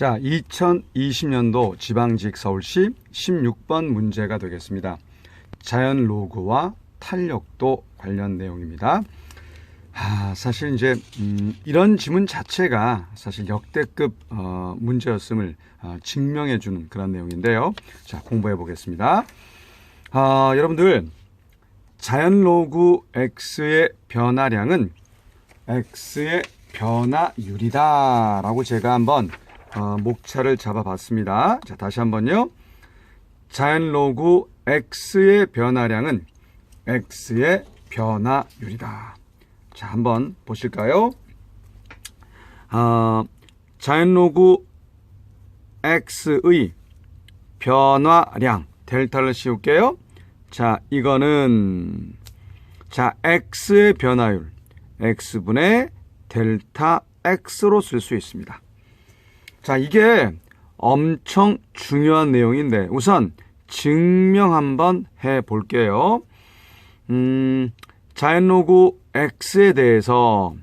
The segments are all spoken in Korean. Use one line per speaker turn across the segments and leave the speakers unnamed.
자, 2020년도 지방직 서울시 16번 문제가 되겠습니다. 자연 로그와 탄력도 관련 내용입니다. 아, 사실 이제 음, 이런 지문 자체가 사실 역대급 어, 문제였음을 어, 증명해 주는 그런 내용인데요. 자, 공부해 보겠습니다. 아, 여러분들 자연 로그 x의 변화량은 x의 변화율이다라고 제가 한번 어, 목차를 잡아봤습니다. 자, 다시 한번요. 자연 로그 x의 변화량은 x의 변화율이다. 자, 한번 보실까요? 어, 자연 로그 x의 변화량 델타를 씌울게요. 자, 이거는 자, x의 변화율 x분의 델타 x로 쓸 수 있습니다. 자, 이게 엄청 중요한 내용인데 우선 증명 한번 해 볼게요. 음, 자연로그 x에 대해서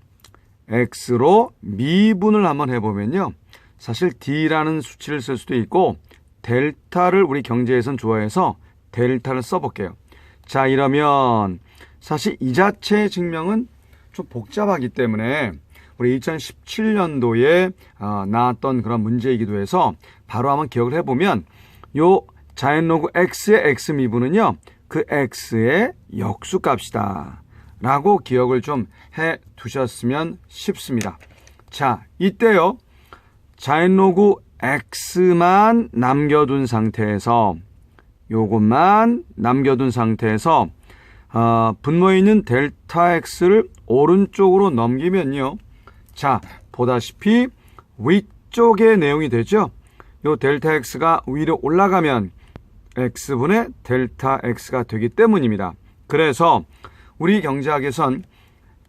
x로 미분을 한번 해 보면요. 사실 d라는 수치를 쓸 수도 있고 델타를 우리 경제에선 좋아해서 델타를 써 볼게요. 자 이러면 사실 이 자체의 증명은 좀 복잡하기 때문에 우리 2017년도에 어, 나왔던 그런 문제이기도 해서 바로 한번 기억을 해보면 요 자연로그 x의 x 미분은요 그 x의 역수값이다 라고 기억을 좀 해 두셨으면 싶습니다. 자 이때요. 자연로그 x만 남겨둔 상태에서 요것만 남겨둔 상태에서 어, 분모에 있는 델타 x를 오른쪽으로 넘기면요 자, 보다시피 위쪽의 내용이 되죠. 요 델타 x가 위로 올라가면 x분의 델타 x가 되기 때문입니다. 그래서 우리 경제학에선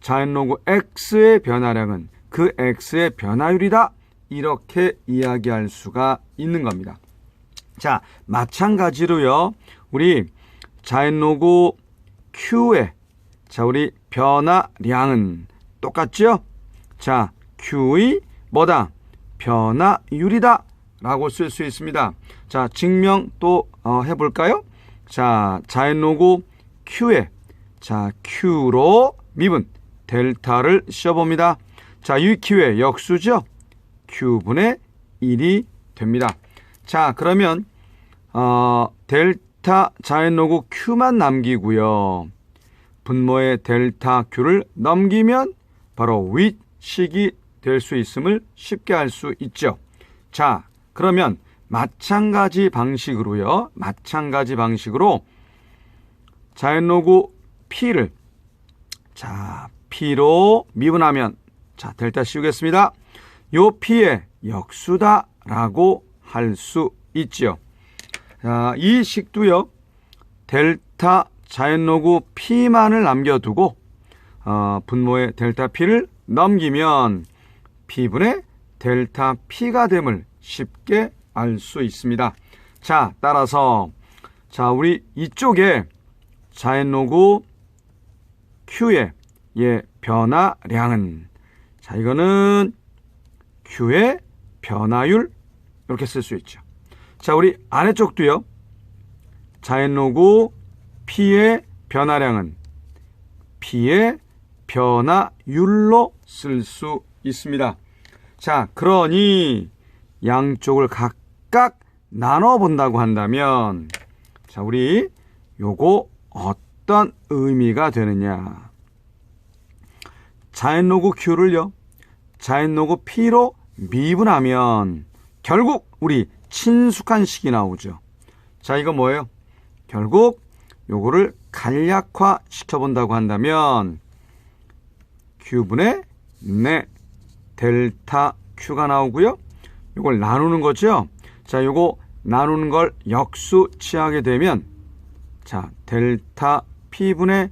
자연로그 x의 변화량은 그 x의 변화율이다. 이렇게 이야기할 수가 있는 겁니다. 자, 마찬가지로요. 우리 자연로그 q의 자, 우리 변화량은 똑같죠? 자, Q의 뭐다? 변화율이다. 라고 쓸 수 있습니다. 자, 증명 또 어, 해볼까요? 자, 자연로그 Q에 자, Q로 미분 델타를 씌워봅니다. 자, 이 Q의 역수죠? Q분의 1이 됩니다. 자, 그러면 어, 델타 자연로그 Q만 남기고요. 분모의 델타 Q를 넘기면 바로 윗 식이 될 수 있음을 쉽게 알 수 있죠. 자, 그러면 마찬가지 방식으로요. 마찬가지 방식으로 자연로그 P를 자, P로 미분하면 자, 델타 씌우겠습니다. 요 P의 역수다라고 할 수 있죠. 자, 이 식도요. 델타 자연로그 P만을 남겨두고 어, 분모의 델타 P를 넘기면 P분의 델타 P가 됨을 쉽게 알 수 있습니다. 자, 따라서 자, 우리 이쪽에 자연로그 Q의 예, 변화량은 자, 이거는 Q의 변화율 이렇게 쓸 수 있죠. 자, 우리 아래쪽도요. 자연로그 P의 변화량은 P의 변화율로 쓸 수 있습니다. 자, 그러니 양쪽을 각각 나눠 본다고 한다면 자, 우리 요거 어떤 의미가 되느냐? 자연 로그 Q를요. 자연 로그 P로 미분하면 결국 우리 친숙한 식이 나오죠. 자, 이거 뭐예요? 결국 요거를 간략화 시켜본다고 한다면 Q분의 네 델타 Q가 나오고요. 이걸 나누는 거죠. 자, 요거 나누는 걸 역수 취하게 되면 자, 델타 P분의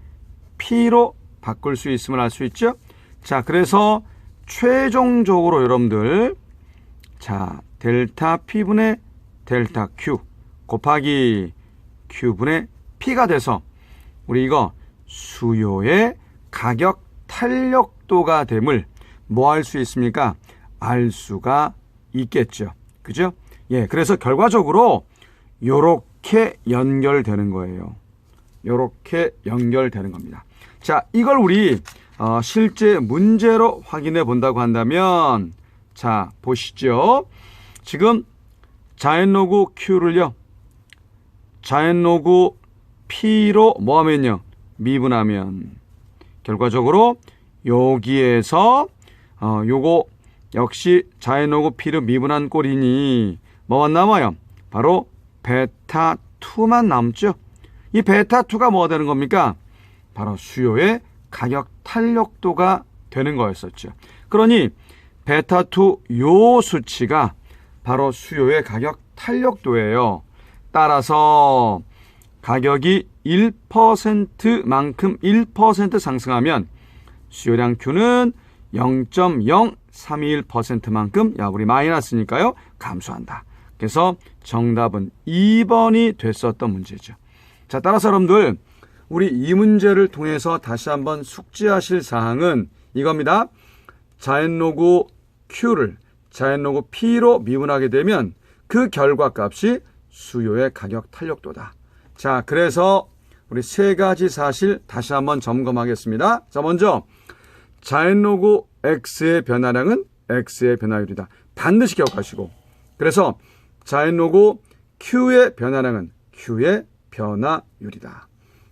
P로 바꿀 수 있음을 알 수 있죠. 자, 그래서 최종적으로 여러분들 자, 델타 P분의 델타 Q 곱하기 Q분의 P가 돼서 우리 이거 수요의 가격 탄력도가 됨을 뭐 할 수 있습니까? 알 수가 있겠죠. 그죠? 예, 그래서 결과적으로 요렇게 연결되는 거예요. 요렇게 연결되는 겁니다. 자, 이걸 우리 어, 실제 문제로 확인해 본다고 한다면 자, 보시죠. 지금 자연로그 Q를요. 자연로그 P로 뭐 하면요? 미분하면 결과적으로 여기에서 어, 요거 역시 자연로그 P로 미분한 꼴이니 뭐만 남아요? 바로 베타2만 남죠. 이 베타2가 뭐가 되는 겁니까? 바로 수요의 가격 탄력도가 되는 거였었죠. 그러니 베타2 요 수치가 바로 수요의 가격 탄력도예요. 따라서 가격이 1%만큼 1% 상승하면 수요량 Q는 0.0321%만큼 야 우리 마이너스니까요 감소한다. 그래서 정답은 2번이 됐었던 문제죠. 자 따라서 여러분들 우리 이 문제를 통해서 다시 한번 숙지하실 사항은 이겁니다. 자연로그 Q를 자연로그 P로 미분하게 되면 그 결과값이 수요의 가격 탄력도다. 자, 그래서 우리 세 가지 사실 다시 한번 점검하겠습니다. 자, 먼저 자연 로그 X의 변화량은 X의 변화율이다. 반드시 기억하시고. 그래서 자연 로그 Q의 변화량은 Q의 변화율이다.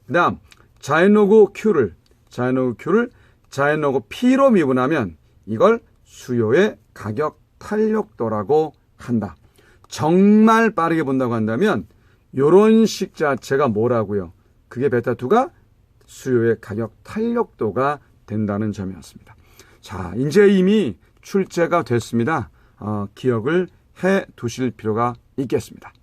그 다음, 자연 로그 Q를, 자연 로그 Q를 자연 로그 P로 미분하면 이걸 수요의 가격 탄력도라고 한다. 정말 빠르게 본다고 한다면 요런 식 자체가 뭐라고요? 그게 베타2가 수요의 가격 탄력도가 된다는 점이었습니다. 자, 이제 이미 출제가 됐습니다. 어, 기억을 해 두실 필요가 있겠습니다.